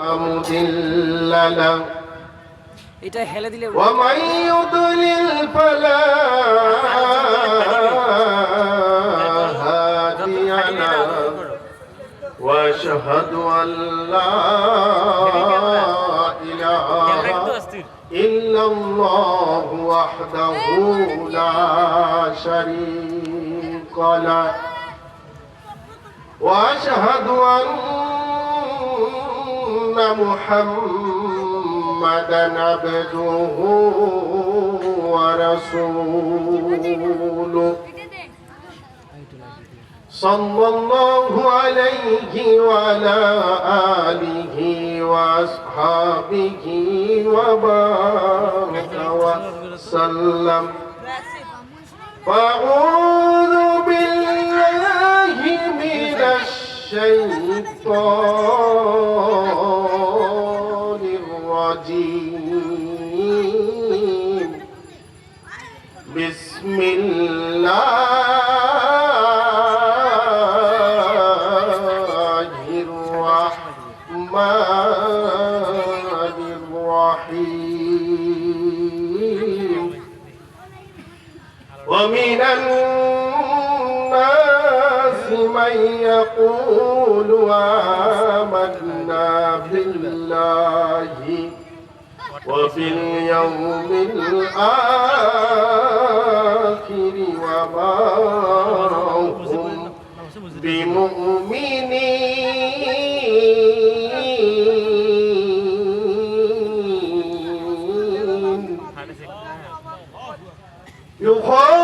مضل له এটা হেলে দিলে ومن يضلل فلا هادي له واشهد ان لا اله الا الله وحده لا شريك له واشهد ان محمدا عبده ورسوله صلى الله عليه وعلى آله وأصحابه وبارك وسلم فأعوذ بالله من الشيطان الرجيم. بسم الله الرحمن الرحيم. ومن الناس من يقول آمنا بالله وفي اليوم الآخر وما هم بمؤمنين. يخاف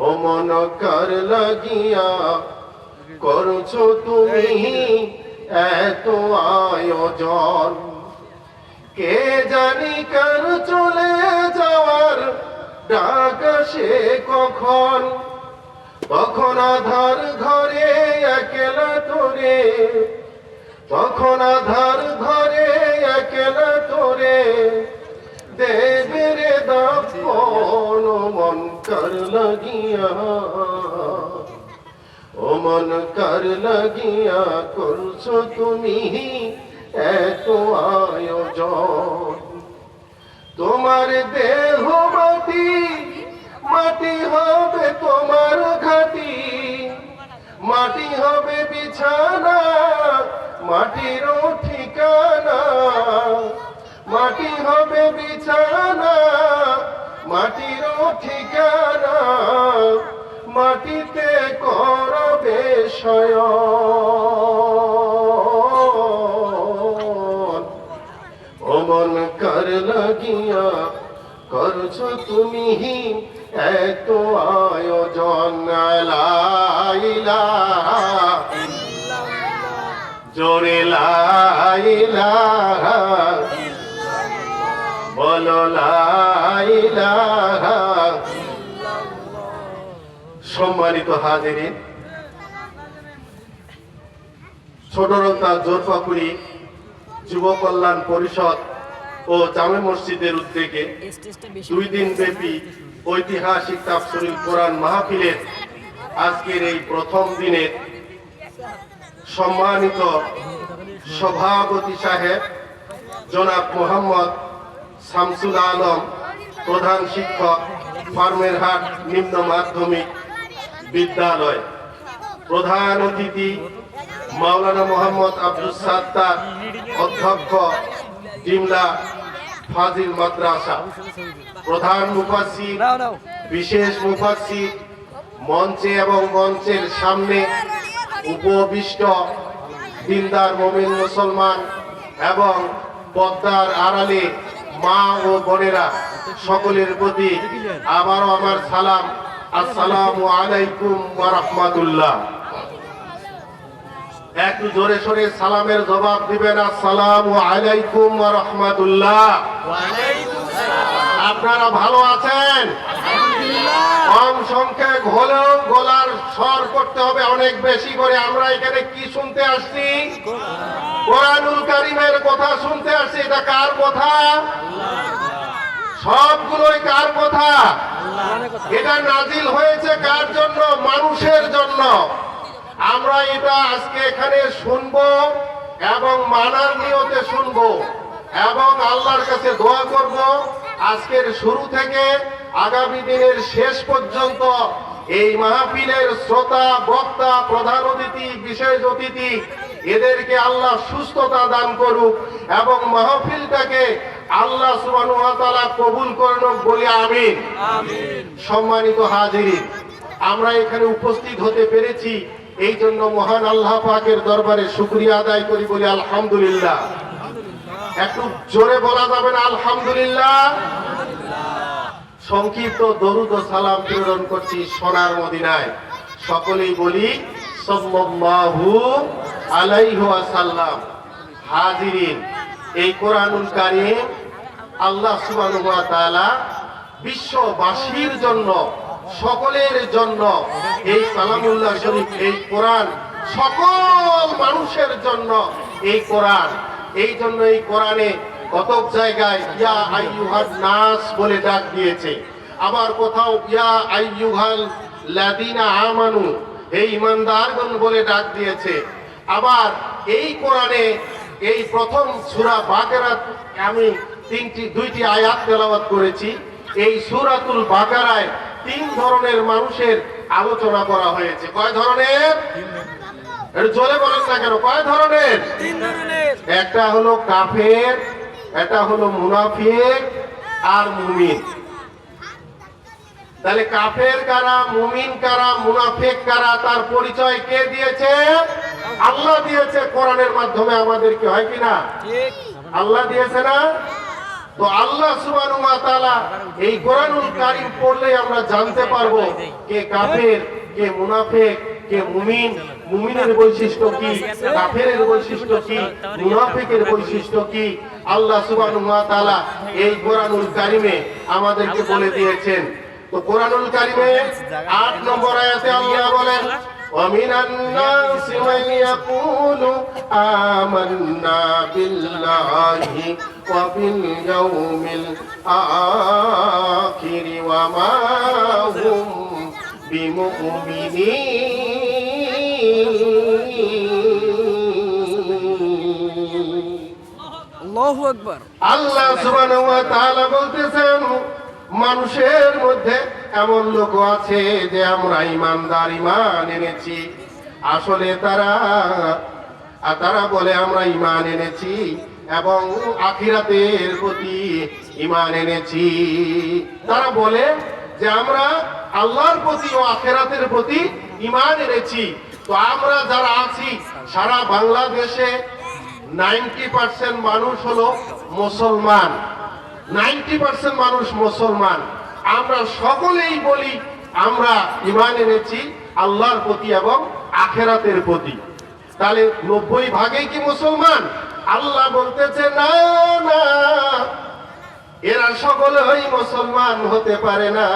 ও মন কর লাগিয়া করছ তুমি এত আয়োজন। কে জানি কার চলে যাওয়ার ডাক সে কখন? তখন আধার ঘরে একলা তোরে? তখন আধার ঘরে একলা তোরে? দেবে রে দাপন মন কর লাগিয়া ও মন কর লাগিয়া করছ তুমি এত আয়োজন তোমার দেহ মাটি মাটি হবে তোমার ঘাটি মাটি হবে বিছানা মাটির ঠিকানা মাটি হবে বিছানা মাটির ঠিকানা মাটিতে করবে অমন কর লাগিয়া করছ তুমি এত আয়োজন? লাইলা। জোরে লাইলা। বলো লাইলা সম্মানিত হাজিরিন ছোটরতা জোরপাকুড়ি যুব কল্যাণ পরিষদ ও জামে মসজিদের উদ্যোগে দুই দিন ব্যাপী ঐতিহাসিক তাফসিরুল কোরআন মাহফিলের আজকের এই প্রথম দিনের সম্মানিত সভাপতি সাহেব জনাব মোহাম্মদ শামসুল আলম প্রধান শিক্ষক, ফার্মের হাট, নিম্ন মাধ্যমিক বিদ্যালয়। প্রধান অতিথি মাওলানা মোহাম্মদ আব্দুল সাত্তার অধ্যক্ষ জিমলা ফাজিল মাদ্রাসা। প্রধান নাও বিশেষ মুফাসির মঞ্চে এবং মঞ্চের সামনে উপবিষ্ট দিনদার মমিন মুসলমান এবং পদ্মার আড়ালে মা ও বোনেরা সকলের প্রতি আবারও আমার সালাম। আসসালামু আলাইকুম ওয়া রাহমাতুল্লাহ। একটু জোরে সোরে সালামের জবাব দিবেন, আসসালামু আলাইকুম ওয়া রাহমাতুল্লাহ। আপনারা ভালো আছেন? কম সংখ্যক হলেও গলার স্বর করতে হবে, অনেক বেশি করে। আমরা এখানে কি শুনতে আসছি? কোরআনুল কারিমের কথা শুনতে আসছি, এটা কার কথা? সবগুলোই কার কথা? এটা নাজিল হয়েছে কার জন্য? মানুষের জন্য। আমরা এটা আজকে এখানে শুনব এবং মানার নিয়তে শুনব এবং আল্লাহর কাছে দোয়া করব। আজকের শুরু থেকে আগামী দিনের শেষ পর্যন্ত এই মাহফিলের শ্রোতা বক্তা প্রধান অতিথি বিশেষ অতিথি এদেরকে আল্লাহ সুস্থতা দান করুক এবং মাহফিলটাকে আল্লাহ কবুল করুক বলি আমিন। সম্মানিত হাজিরিন আমরা এখানে উপস্থিত হতে পেরেছি। এই জন্য মহান আল্লাহ পাকের দরবারে শুক্রিয়া আদায় করি বলি আলহামদুলিল্লাহ। একটু জোরে বলা যাবে না আলহামদুলিল্লাহ? সংক্ষিপ্ত দরুদ সালাম প্রেরণ করছি সোনার মদিনায়। সকলেই বলি সাল্লাল্লাহু আলাইহি ওয়াসাল্লাম। হাজিরিন এই কোরআনুল কারীম আল্লাহ তাআলা বিশ্ববাসীর জন্য, সকলের জন্য এই কালামুল্লাহ শরীফ, এই কোরআন, সকল মানুষের জন্য এই কোরআন। এই জন্য এই কোরআনে কতক জায়গায় ইয়া আইয়ুহান নাস বলে ডাক দিয়েছে। আবার কোথাও ইয়া আইয়ুহাল লাদিনা আমানু এই ইমানদারগণ বলে ডাক দিয়েছে। আবার এই কোরআনে এই প্রথম সূরা বাকেরাত আমি তিনটি দুইটি আয়াত তেলাওয়াত করেছি। এই সূরাতুল বাকারায় তিন ধরনের মানুষের আলোচনা করা হয়েছে। কয় ধরনের? জোরে বলেন না কেন কয় ধরনের? একটা হলো কাফের একটা হলো মুনাফিক আর মুমিন। তাহলে কাফের কারা মুমিন কারা মুনাফিক কারা তার পরিচয় কে দিয়েছে? আল্লাহ দিয়েছে কোরআনের মাধ্যমে আমাদেরকে হয় কিনা আল্লাহ দিয়েছে না? তো আল্লাহ এই কোরআনুল কারীম পড়লে আমরা জানতে পারব কে কাফের, কে মুনাফিক, কে মুমিন। মুমিনের বৈশিষ্ট্য কি? কাফেরের বৈশিষ্ট্য কি? মুনাফিকের বৈশিষ্ট্য কি? আল্লাহ সুবহানাহু ওয়া তাআলা এই কোরআনুল কারিমে আমাদেরকে বলে দিয়েছেন। তো কোরআনুল কারিমে 8 নম্বর আয়াতে আল্লাহ বলেন ومن الناس من يقول آمنا بالله وباليوم الآخر وما هم بمؤمنين الله أكبر الله سبحانه وتعالى قلت মানুষের মধ্যে এমন লোক আছে যে আমরা ইমানদার, ইমান এনেছি। আসলে তারা, আর তারা বলে আমরা ইমান এনেছি এবং আখিরাতের প্রতি ইমান এনেছি। তারা বলে যে আমরা আল্লাহর প্রতি ও আখিরাতের প্রতি ইমান এনেছি। তো আমরা যারা আছি, সারা বাংলাদেশে নাইনটি পার্সেন্ট মানুষ হলো মুসলমান। নাইনটি পার্সেন্ট মানুষ মুসলমান আমরা সকলেই বলি আমরা ইমান এনেছি আল্লাহর প্রতি এবং আখেরাতের প্রতি তাহলে নব্বই ভাগেই কি মুসলমান আল্লাহ বলতেছে না না এরা সকলেই মুসলমান হতে পারে না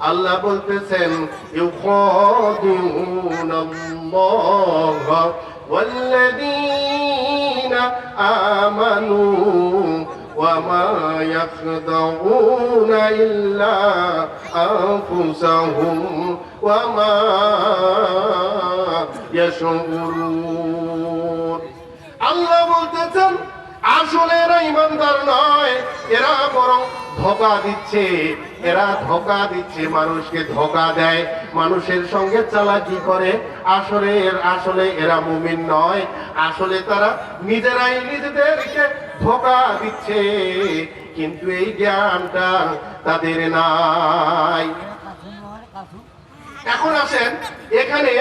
আল্লাহ বলতেছেন ইউখাদিউনাল্লাহ والذين آمنوا وما يخدعون إلا أنفسهم وما يشعرون আল্লাহ বলতেছেন আসলে এরা ইমানদার নয় এরা বরং ধোকা দিচ্ছে এরা ধোকা দিচ্ছে মানুষকে ধোকা দেয় মানুষের সঙ্গে চালাকি করে আসলে এর- আসলে এরা মুমিন নয় আসলে তারা নিজেরাই নিজেদেরকে ধোকা দিচ্ছে, কিন্তু এই জ্ঞানটা তাদের নাই। এখন আসেন, এখানে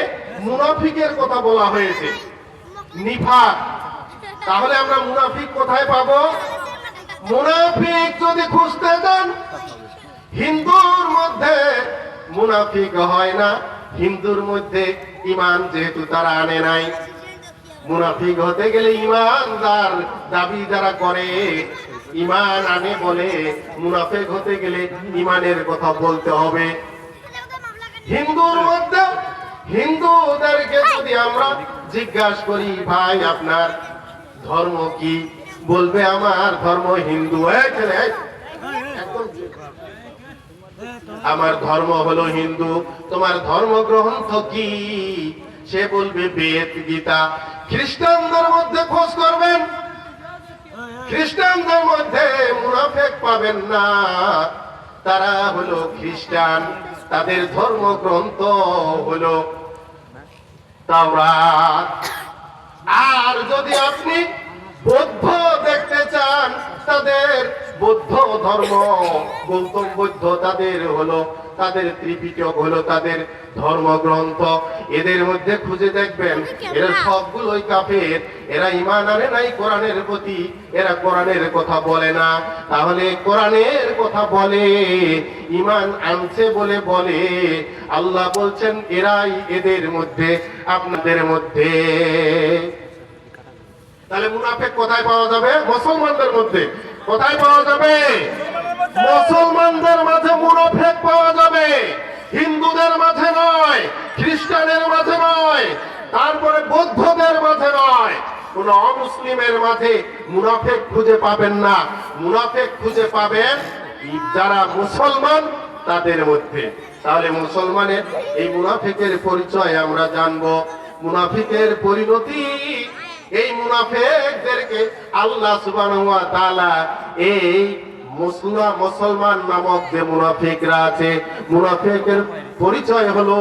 মুনাফিকের কথা বলা হয়েছে। নিফাক, তাহলে আমরা মুনাফিক কোথায় পাবো? মুনাফিক যদি খুঁজতে যান, হিন্দুর মধ্যে মুনাফিক হয় না। হিন্দুর মধ্যে ইমান যেহেতু তারা আনে নাই। মুনাফিক হতে গেলে ইমানদার দাবি যারা করে, ইমান আনে বলে মুনাফিক হতে গেলে ইমানের কথা বলতে হবে। হিন্দুর মধ্যে, হিন্দুদেরকে যদি আমরা জিজ্ঞাসা করি, ভাই, আপনার ধর্ম কি? বলবে, আমার ধর্ম হিন্দু। আমার ধর্ম হলো হিন্দু। তোমার ধর্ম ধর্মগ্রন্থ কি? সে বলবে, বেদ গীতা। খ্রিস্টানদের মধ্যে খোঁজ করবেন। খ্রিস্টানদের মধ্যে মুনাফেক পাবেন না। তারা হলো খ্রিস্টান। তাদের ধর্মগ্রন্থ হলো তাওরাত। আর যদি আপনি বৌদ্ধ দেখতে চান, তাদের বৌদ্ধ ধর্ম, গৌতম বুদ্ধ তাদের হলো তাদের ত্রিপিটক হলো তাদের ধর্মগ্রন্থ। এদের মধ্যে খুঁজে দেখবেন এরা সবগুলোই কাফের। এরা ইমান আনে নাই কোরআনের প্রতি এরা কোরআনের কথা বলে না। তাহলে কোরআনের কথা বলে ইমান আনছে বলে বলে আল্লাহ বলছেন এরাই এদের মধ্যে আপনাদের মধ্যে। তাহলে মুনাফেক কোথায় পাওয়া যাবে? মুসলমানদের মধ্যে। কোথায় পাওয়া যাবে? মুসলমানদের মাঝে মুনাফেক পাওয়া যাবে। হিন্দুদের মাঝে নয় খ্রিস্টানের মাঝে নয়, তারপরে বৌদ্ধদের মাঝে নয়। কোন অমুসলিমের মাঝে মুনাফেক খুঁজে পাবেন না। মুনাফেক খুঁজে পাবেন যারা মুসলমান, তাদের মধ্যে। তাহলে মুসলমানের এই মুনাফিকের পরিচয় আমরা জানব। মুনাফিকের পরিণতি এই মুনাফেকদেরকে আল্লাহ সুবান এই মুসলিম মুসলমান নামক যে মুনাফিকরা আছে, মুনাফিকের পরিচয় হলো,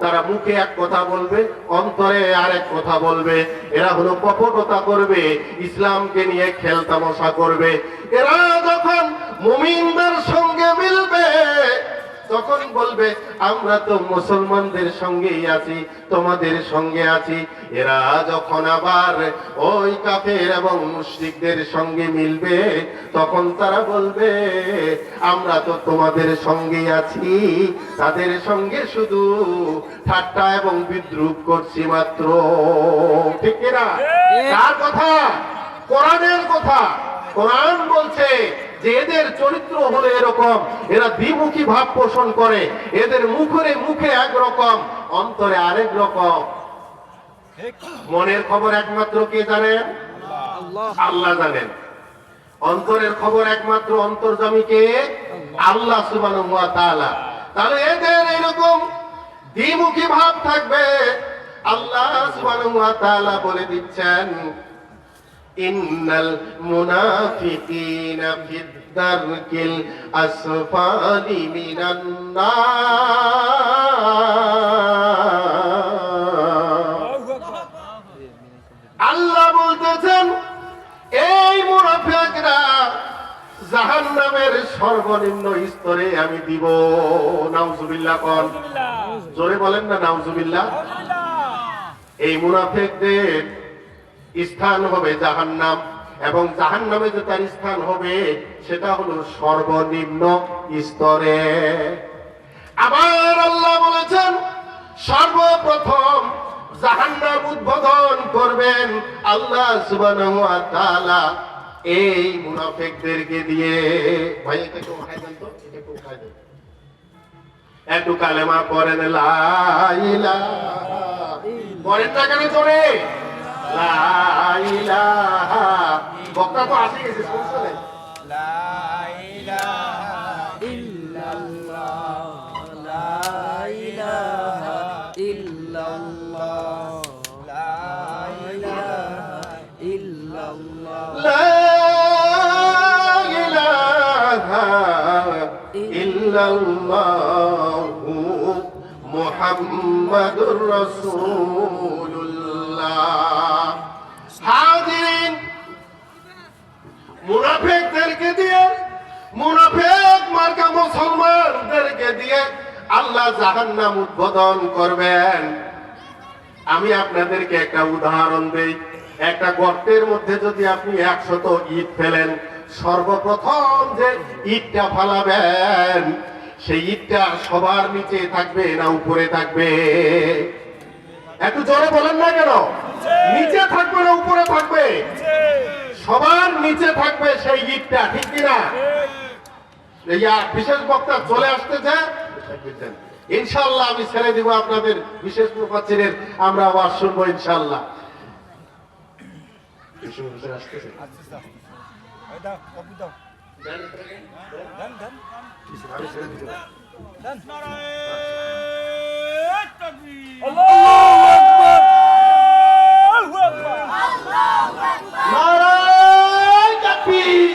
তারা মুখে এক কথা বলবে, অন্তরে আরেক কথা বলবে। এরা হলো কপটতা করবে, ইসলামকে নিয়ে খেলতামশা করবে। এরা যখন মুমিনদের সঙ্গে মিলবে তখন বলবে আমরা তো মুসলমানদের সঙ্গেই আছি তোমাদের সঙ্গে আছি। এরা যখন আবার ওই কাফের এবং মুশরিকদের সঙ্গে মিলবে তখন তারা বলবে আমরা তো তোমাদের সঙ্গেই আছি তাদের সঙ্গে শুধু ঠাট্টা এবং বিদ্রুপ করছি মাত্র। ঠিক না কার কথা? কোরআনের কথা। কোরআন বলছে যে এদের চরিত্র হলো এরকম। এরা দ্বিমুখী ভাব পোষণ করে। এদের মুখরে মুখে একরকম অন্তরে আরেক রকম। মনের খবর একমাত্র কে জানেন আল্লাহ। জানেন। অন্তরের খবর একমাত্র অন্তর্জামীকে আল্লাহ তাআলা। তাহলে এদের এরকম দ্বিমুখী ভাব থাকবে। আল্লাহ তাআলা বলে দিচ্ছেন ইন্নাল মুনাফিকিনা ফিদ দারকিল আসফালি মিনান আল্লাহ বলতেছেন এই মুনাফিকরা জাহান্নামের সর্বনিম্ন স্তরে আমি দিব। নাউজুবিল্লাহ কোন। জোরে বলেন না নাউজুবিল্লাহ। এই মুনাফিকদের স্থান হবে জাহান্নাম এবং জাহান্নামে যে তার স্থান হবে, সেটা হলো সর্বনিম্ন স্তরে। আবার আল্লাহ বলেছেন, সর্বপ্রথম উদ্বোধন করবেন আল্লাহ এই মুনাফিকদেরকে দিয়ে। ভাই দেন তো দেন। একটু কালেমা পড়েন, লা ইলাহা পড়েন না কেন জোরে? বক্তা তো আসে গেছে সমস্যা নেই لا إله إلا الله محمد رسول الله মুসলমানদেরকে দিয়ে আল্লাহ জাহান্নাম উদ্বোধন করবেন। আমি আপনাদেরকে একটা উদাহরণ দেই। একটা গর্তের মধ্যে যদি আপনি একশত ইট ফেলেন, সর্বপ্রথম যে ইটটা ফালাবেন, সেই ইটটা সবার নিচে থাকবে না উপরে থাকবে? একটু জোরে বলেন না কেন? নিচে থাকবে না উপরে থাকবে? সবার নিচে থাকবে সেই ইটটা, ঠিক কিনা? বিশেষ বক্তা চলে আসতেছে ইনশাল্লাহ আমি ছেড়ে দিব আপনাদের বিশেষ মুফাচ্ছিরের আমরা আবার শুনব ইনশাল্লাহ আসতেছে নারায়ণ তাকবীর!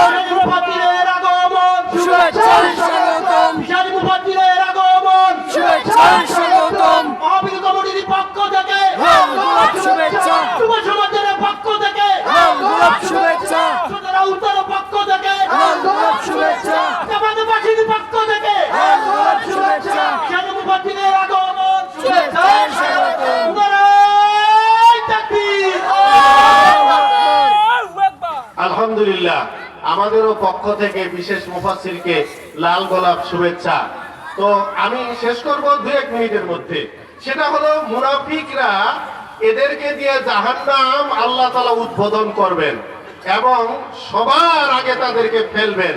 বিশালী মুফাজ্জিরের আগমন! শুভেচ্ছা স্বাগতম। বিশালী মুফাজ্জিরের আগমন! শুভেচ্ছা স্বাগতম। মহাবীর কমিটির পক্ষ থেকে রাম গোলাপ শুভেচ্ছা। যুব সমাজের পক্ষ থেকে রাম গোলাপ শুভেচ্ছা। সুতরাং উত্তর পক্ষ থেকে রাম গোলাপ শুভেচ্ছা। জামাতবাসীর পক্ষ থেকে রাম গোলাপ শুভেচ্ছা। বিশালী মুফাজ্জিরের আগমন! শুভেচ্ছা স্বাগতম। নারায়ণ তাকবীর! আলহামদুলিল্লাহ আমাদেরও পক্ষ থেকে বিশেষ মুফাসসিরকে লাল গোলাপ শুভেচ্ছা। তো আমি শেষ করব দু এক মিনিটের মধ্যে। সেটা হলো, মুনাফিকরা এদেরকে দিয়ে জাহান্নাম আল্লাহ তালা উদ্বোধন করবেন এবং সবার আগে তাদেরকে ফেলবেন।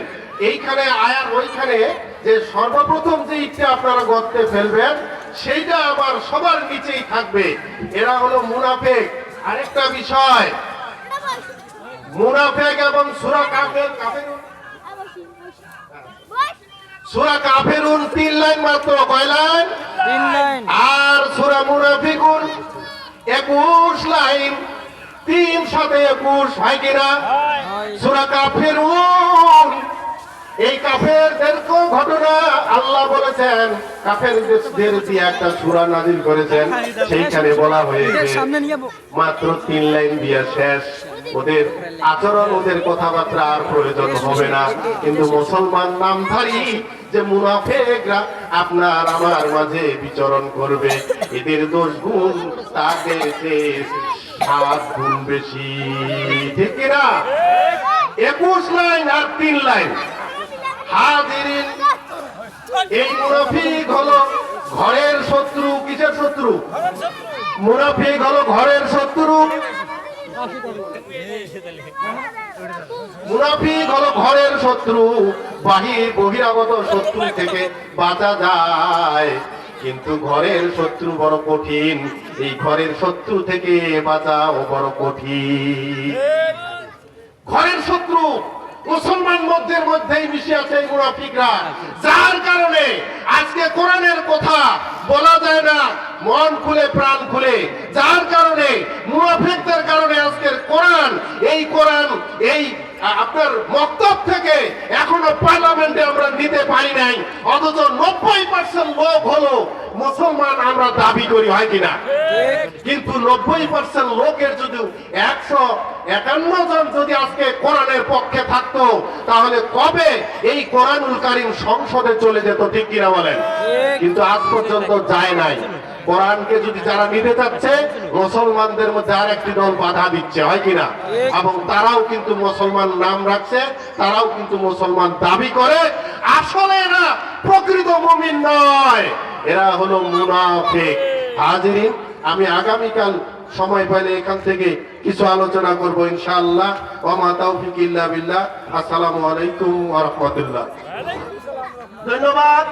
এইখানে আয়ার ওইখানে যে সর্বপ্রথম যে ইচ্ছে আপনারা গর্তে ফেলবেন, সেইটা আবার সবার নিচেই থাকবে। এরা হলো মুনাফেক। আরেকটা বিষয় মুনাফেক এবং সুরা কাফের কাফেরুন। সুরা কাফেরুন তিন লাইন মাত্র কয় লাইন? তিন লাইন। আর সুরা মুনাফিকুন একুশ লাইন। তিন সাথে একুশ হয় কিনা সুরা কাফেরুন। এই কাফেরদের ঘটনা আল্লাহ বলেছেন কাফেরদের দিয়ে একটা সুরা নাজিল করেছেন সেইখানে বলা হয়েছে মাত্র তিন লাইন দিয়ে শেষ। ওদের আচরণ, ওদের কথাবার্তা আর প্রয়োজন হবে না। কিন্তু মুসলমান নামধারী যে মুনাফেকরা আপনার আমার মাঝে বিচরণ করবে, এদের দোষ গুণ তাদের সাত গুণ বেশি। ঠিক কিনা? একুশ লাইন আর তিন লাইন। হাজিরিন, এই মুনাফিক হলো ঘরের শত্রু। কিসের শত্রু? মুনাফিক হলো ঘরের শত্রু। মুনাফিক হলো ঘরের শত্রু বাহির বহিরাগত শত্রু থেকে বাঁচা যায়। কিন্তু ঘরের শত্রু বড় কঠিন, এই ঘরের শত্রু থেকে বাঁচাও বড় কঠিন। ঘরের শত্রু মুসলমান মধ্যের মধ্যেই মিশে আছে মুনাফিকরা যার কারণে আজকে কোরআনের কথা বলা যায় না। মন খুলে, প্রাণ খুলে। যার কারণে, মুনাফিকদের কারণে আজকের কোরআন, এই কোরআন, এই আপনার মক্তব থেকে এখনও পার্লামেন্টে আমরা নিতে পারি নাই। অথচ নব্বই পার্সেন্ট লোক হলো মুসলমান, আমরা দাবি করি, হয় কিনা কিন্তু নব্বই পার্সেন্ট লোকের যদি একশো একান্ন জন যদি আজকে কোরআনের পক্ষে থাকতো, তাহলে কবে এই কোরআনুল কারিম সংসদে চলে যেত, ঠিক কিনা বলেন? কিন্তু আজ পর্যন্ত যায় নাই। কোরআনকে যদি যারা নিতে চাচ্ছে, মুসলমানদের মধ্যে আর একটি দল বাধা দিচ্ছে, হয় কিনা এবং তারাও কিন্তু মুসলমান নাম রাখছে, তারাও কিন্তু মুসলমান দাবি করে, আসলে এরা প্রকৃত মুমিন নয়। এরা হলো মুনাফিক। হাজিরিন, আমি আগামীকাল সময় পাইলে এখান থেকে কিছু আলোচনা করব, ইনশাআল্লাহ। ওমা তৌফিক ইল্লা বিল্লাহ। আসসালামু আলাইকুম ওয়া রাহমাতুল্লাহ। ধন্যবাদ।